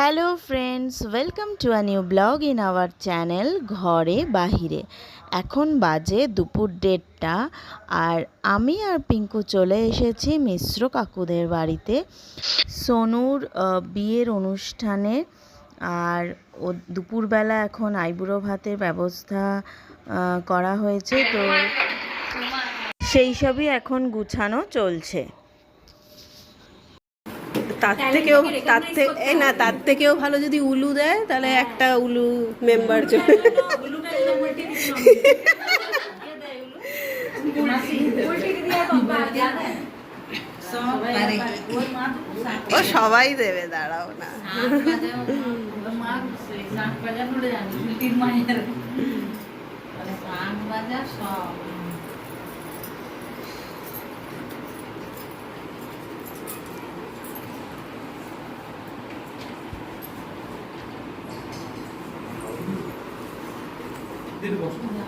Hello friends, welcome to a new blog in our channel ঘরে বাহিরে। এখন বাজে দুপুর দেড়টা আর আমি আর পিঙ্কু চলে এসেছি মিশ্র কাকুদের বাড়িতে। সোনুর বিয়ের অনুষ্ঠানে আর ও দুপুরবেলা এখন আইবুড়ো ভাতের ব্যবস্থা করা হয়েছে। তো সেই সবই এখন গুছানো চলছে। তার থেকেও তার থেকে এই না তার থেকেও ভালো যদি উলু দেয় তাহলে একটা উলু মেম্বার চলে। ও সবাই দেবে দাঁড়াও না। সব। virgo.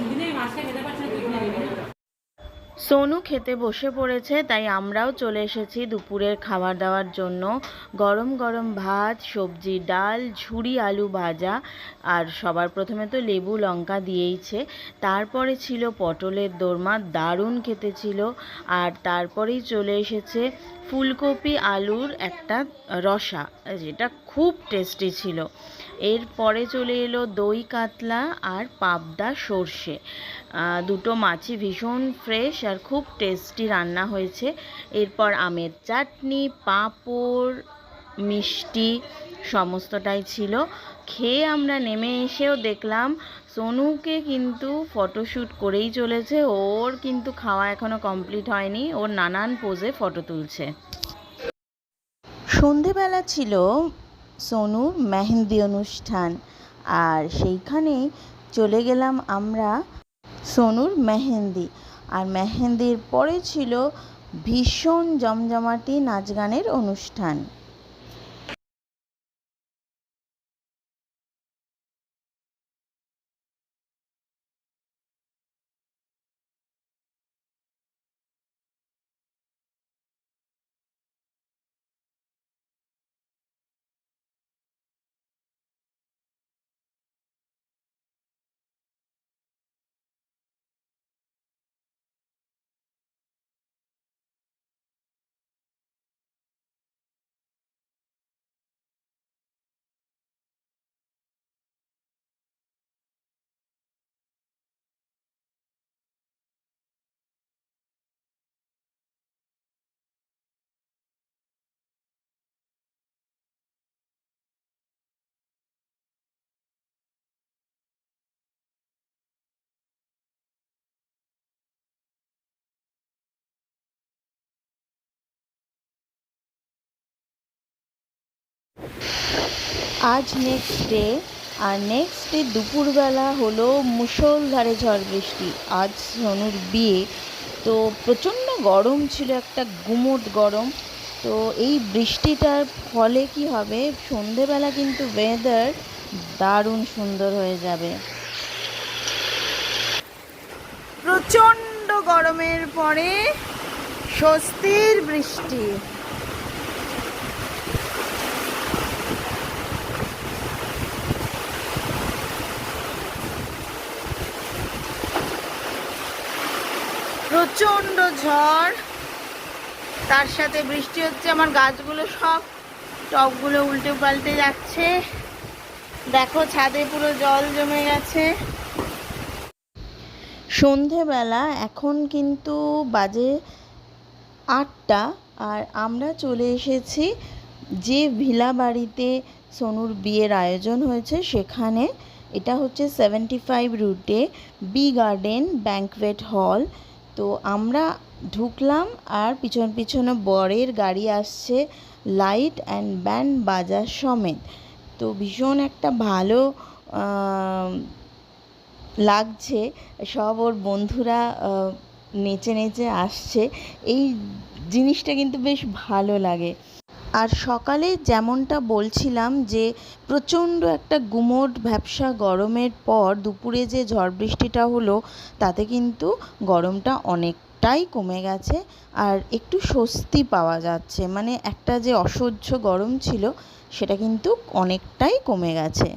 দিদি মাসে খেতে পারছি না সোনু খেতে বসে পড়েছে, তাই আমরাও চলে এসেছি দুপুরের খাবার দাওয়ার জন্য। গরম গরম ভাত, সবজি, ডাল, ঝুড়ি, আলু ভাজা, আর সবার প্রথমে তো লেবু, লঙ্কা দিয়েইছে। তারপরে ছিল পটলের দোরমা, দারুণ খেতে ছিল। আর তারপরেই চলে এসেছে ফুলকপি আলুর একটা রসা, যেটা খুব টেস্টি ছিল। এরপরে চলে এলো দই, কাতলা আর পাবদা, সর্ষে। দুটো মাছই ভীষণ ফ্রেশ খুব টেস্টি রান্না হয়েছে। এরপর আমের চাটনি, পাঁপড়, মিষ্টি সমস্তটাই ছিল। খেয়ে আমরা নেমে এসেও দেখলাম সোনুকে কিন্তু ফটোশ্যুট করেই চলেছে। ওর কিন্তু খাওয়া এখনও কমপ্লিট হয়নি। ওর নানান পোজে ফটো তুলছে। সন্ধেবেলা ছিল সোনুর মেহেন্দি অনুষ্ঠান আর সেইখানেই চলে গেলাম আমরা সোনুর মেহেন্দি। আর মেহেন্দির পরে ছিল ভীষণ জমজমাটি নাচ গানের অনুষ্ঠান। আজ নেক্সট ডে আর নেক্সট ডে দুপুরবেলা হলো মুষলধারে ঝড় বৃষ্টি। আজ সোনুর বিয়ে। তো প্রচণ্ড গরম ছিল, একটা গুমোট গরম। তো এই বৃষ্টিটার ফলে কি হবে? সন্ধেবেলা কিন্তু ওয়েদার দারুণ সুন্দর হয়ে যাবে। প্রচণ্ড গরমের পরে স্বস্তির বৃষ্টি। প্রচণ্ড ঝড়। তার সাথে বৃষ্টি হচ্ছে, আমার গাছগুলো সব টবগুলো উল্টে পাল্টে যাচ্ছে। দেখো ছাদে পুরো জল জমে গেছে। সন্ধেবেলা, এখন কিন্তু বাজে আটটা আর আমরা চলে এসেছি যে ভিলা বাড়িতে সোনুর বিয়ের আয়োজন হয়েছে সেখানে। এটা হচ্ছে সেভেন্টি ফাইভ রুটে বি গার্ডেন ব্যাঙ্কওয়েট হল তো আমরা ঢুকলাম আর পিছন পিছনে বরের গাড়ি আসছে, লাইট অ্যান্ড ব্যান্ড বাজার সমেত। তো ভীষণ একটা ভালো লাগছে। সব ওর বন্ধুরা নেচে নেচে আসছে। এই জিনিসটা কিন্তু বেশ ভালো লাগে। আর সকালে যেমনটা বলছিলাম যে প্রচণ্ড একটা গুমোট ভ্যাপসা গরমের পর দুপুরে যে ঝড় বৃষ্টিটা হলো, তাতে কিন্তু গরমটা অনেক অনেকটাই কমে গেছে আর একটু স্বস্তি পাওয়া যাচ্ছে। মানে একটা যে অসহ্য গরম ছিল, সেটা কিন্তু অনেকটাই কমে গেছে।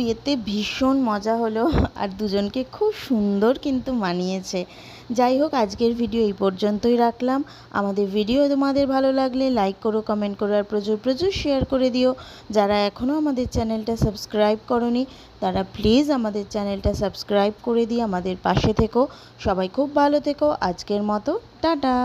বিয়েতে ভীষণ মজা হলো আর দুজনকে খুব সুন্দর কিন্তু মানিয়েছে। যাই হোক, আজকের ভিডিও এই পর্যন্তই রাখলাম। আমাদের ভিডিও তোমাদের ভালো লাগলে লাইক করো কমেন্ট করো আর প্রচুর প্রচুর শেয়ার করে দিও। যারা এখনও আমাদের চ্যানেলটা সাবস্ক্রাইব করনি, তারা প্লিজ আমাদের চ্যানেলটা সাবস্ক্রাইব করে দিয়ে আমাদের পাশে থেকো। সবাই খুব ভালো থেকো। আজকের মতো, টাটা!